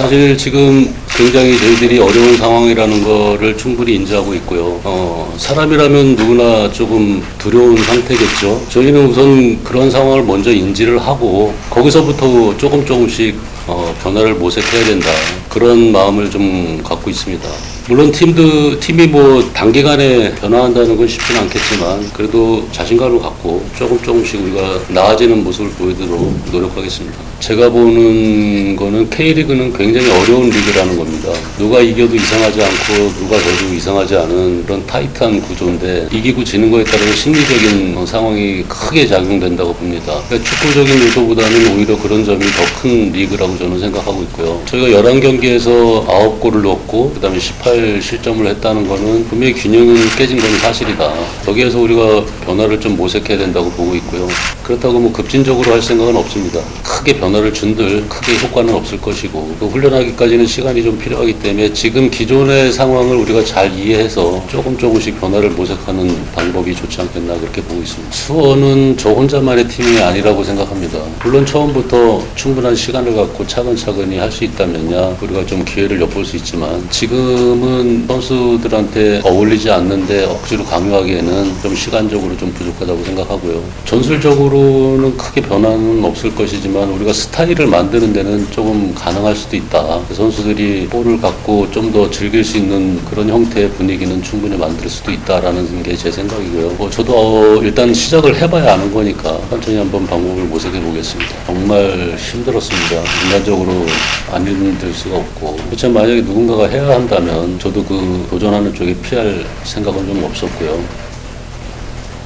사실 지금 굉장히 저희들이 어려운 상황이라는 거를 충분히 인지하고 있고요. 어, 사람이라면 누구나 조금 두려운 상태겠죠. 저희는 우선 그런 상황을 먼저 인지를 하고 거기서부터 조금 조금씩 어, 변화를 모색해야 된다. 그런 마음을 좀 갖고 있습니다. 물론 팀도 팀이 뭐 단기간에 변화한다는 건 쉽지는 않겠지만 그래도 자신감을 갖고 조금 조금씩 우리가 나아지는 모습을 보이도록 노력하겠습니다. 제가 보는 거는 K리그는 굉장히 어려운 리그라는 겁니다. 누가 이겨도 이상하지 않고 누가 져도 이상하지 않은 그런 타이트한 구조인데 이기고 지는 거에 따른 심리적인 어, 상황이 크게 작용된다고 봅니다. 그러니까 축구적인 요소보다는 오히려 그런 점이 더 큰 리그라고 저는 생각하고 있고요. 저희가 11경기에서 9골을 넣었고 그다음에 18 실점을 했다는 거는 분명히 균형이 깨진 건 사실이다. 거기에서 우리가 변화를 좀 모색해야 된다고 보고 있고요. 그렇다고 뭐 급진적으로 할 생각은 없습니다. 크게 변화를 준들 크게 효과는 없을 것이고 또 훈련하기까지는 시간이 좀 필요하기 때문에 지금 기존의 상황을 우리가 잘 이해해서 조금 조금씩 변화를 모색하는 방법이 좋지 않겠나 그렇게 보고 있습니다. 수원은 저 혼자만의 팀이 아니라고 생각합니다. 물론 처음부터 충분한 시간을 갖고 차근차근히 할 수 있다면야 우리가 좀 기회를 엿볼 수 있지만 지금은 선수들한테 어울리지 않는데 억지로 강요하기에는 좀 시간적으로 좀 부족하다고 생각하고요. 전술적으로는 크게 변화는 없을 것이지만 우리가 스타일을 만드는 데는 조금 가능할 수도 있다. 선수들이 볼을 갖고 좀 더 즐길 수 있는 그런 형태의 분위기는 충분히 만들 수도 있다라는 게 제 생각이고요. 뭐 저도 어, 일단 시작을 해봐야 아는 거니까 천천히 한번 방법을 모색해 보겠습니다. 정말 힘들었습니다. 인간적으로 안 힘들 수가 없고. 그렇지만 만약에 누군가가 해야 한다면 저도 그 도전하는 쪽에 피할 생각은 좀 없었고요.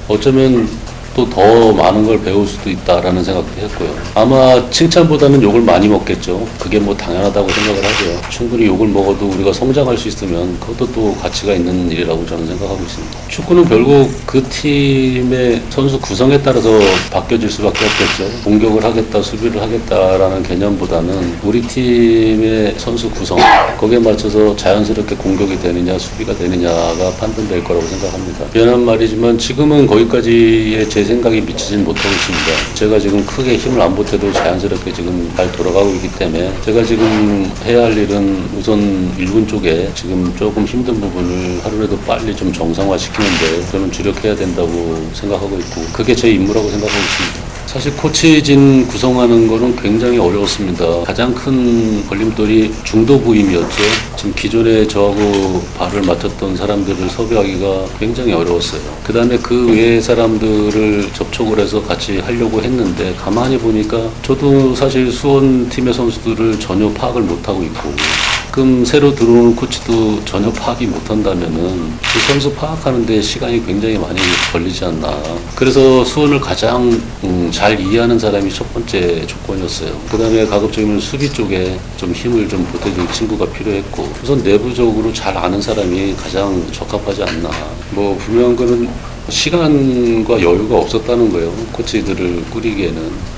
어쩌면 또 더 많은 걸 배울 수도 있다라는 생각도 했고요. 아마 칭찬보다는 욕을 많이 먹겠죠. 그게 뭐 당연하다고 생각을 하고요. 충분히 욕을 먹어도 우리가 성장할 수 있으면 그것도 또 가치가 있는 일이라고 저는 생각하고 있습니다. 축구는 결국 그 팀의 선수 구성에 따라서 바뀌어질 수밖에 없겠죠. 공격을 하겠다, 수비를 하겠다라는 개념보다는 우리 팀의 선수 구성, 거기에 맞춰서 자연스럽게 공격이 되느냐, 수비가 되느냐가 판단될 거라고 생각합니다. 미안한 말이지만 지금은 거기까지의 제 생각이 미치진 못하고 있습니다. 제가 지금 크게 힘을 안 보태도 자연스럽게 지금 잘 돌아가고 있기 때문에 제가 지금 해야 할 일은 우선 일군 쪽에 지금 조금 힘든 부분을 하루라도 빨리 좀 정상화 시키는데 저는 주력해야 된다고 생각하고 있고 그게 제 임무라고 생각하고 있습니다. 사실 코치진 구성하는 거는 굉장히 어려웠습니다. 가장 큰 걸림돌이 중도 부임이었죠. 지금 기존에 저하고 발을 맡았던 사람들을 섭외하기가 굉장히 어려웠어요. 그 다음에 그 외의 사람들을 접촉을 해서 같이 하려고 했는데 가만히 보니까 저도 사실 수원 팀의 선수들을 전혀 파악을 못하고 있고 가끔 새로 들어오는 코치도 전혀 파악이 못한다면은 그 선수 파악하는데 시간이 굉장히 많이 걸리지 않나. 그래서 수원을 가장 음, 잘 이해하는 사람이 첫 번째 조건이었어요. 그 다음에 가급적이면 수비 쪽에 좀 힘을 좀 보태줄 친구가 필요했고 우선 내부적으로 잘 아는 사람이 가장 적합하지 않나. 뭐 분명한 거는 시간과 여유가 없었다는 거예요. 코치들을 꾸리기에는.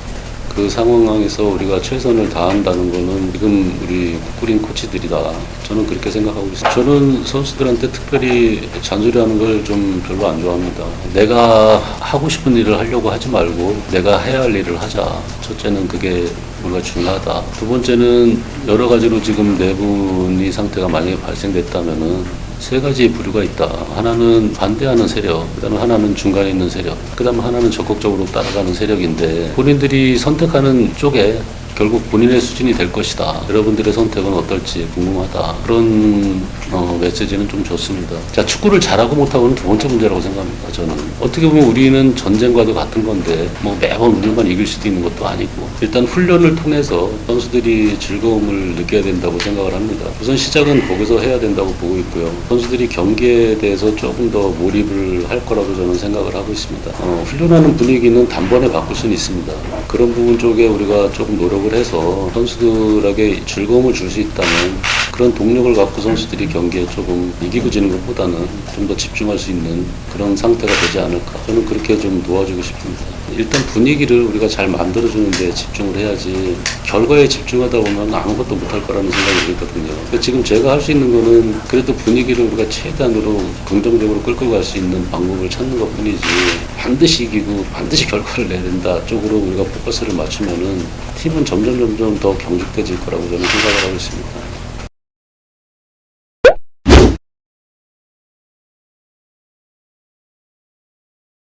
그 상황에서 우리가 최선을 다한다는 거는 지금 우리 꾸린 코치들이다. 저는 그렇게 생각하고 있습니다. 저는 선수들한테 특별히 잔소리하는 걸 좀 별로 안 좋아합니다. 내가 하고 싶은 일을 하려고 하지 말고 내가 해야 할 일을 하자. 첫째는 그게 우리가 중요하다. 두 번째는 여러 가지로 지금 내분이 상태가 만약에 발생됐다면은 세 가지 부류가 있다. 하나는 반대하는 세력, 그다음에 하나는 중간에 있는 세력, 그다음에 하나는 적극적으로 따라가는 세력인데 본인들이 선택하는 쪽에 결국 본인의 수준이 될 것이다. 여러분들의 선택은 어떨지 궁금하다. 그런 어, 메시지는 좀 좋습니다. 자, 축구를 잘하고 못하고는 두 번째 문제라고 생각합니다. 저는 어떻게 보면 우리는 전쟁과도 같은 건데 뭐 매번 우리만 이길 수도 있는 것도 아니고 일단 훈련을 통해서 선수들이 즐거움을 느껴야 된다고 생각을 합니다. 우선 시작은 거기서 해야 된다고 보고 있고요. 선수들이 경기에 대해서 조금 더 몰입을 할 거라고 저는 생각을 하고 있습니다. 어, 훈련하는 분위기는 단번에 바꿀 수는 있습니다. 그런 부분 쪽에 우리가 조금 노력을 해서 선수들에게 즐거움을 줄 수 있다면 그런 동력을 갖고 선수들이 경기에 조금 이기고 지는 것보다는 좀 더 집중할 수 있는 그런 상태가 되지 않을까. 저는 그렇게 좀 도와주고 싶습니다. 일단 분위기를 우리가 잘 만들어주는 데 집중을 해야지 결과에 집중하다 보면 아무것도 못할 거라는 생각이 들거든요. 그러니까 지금 제가 할 수 있는 거는 그래도 분위기를 우리가 최대한으로 긍정적으로 끌고 갈 수 있는 방법을 찾는 것 뿐이지 반드시 이기고 반드시 결과를 내야 된다 쪽으로 우리가 포커스를 맞추면은 팀은 점점 점점 더 경직돼질 거라고 저는 생각을 하고 있습니다.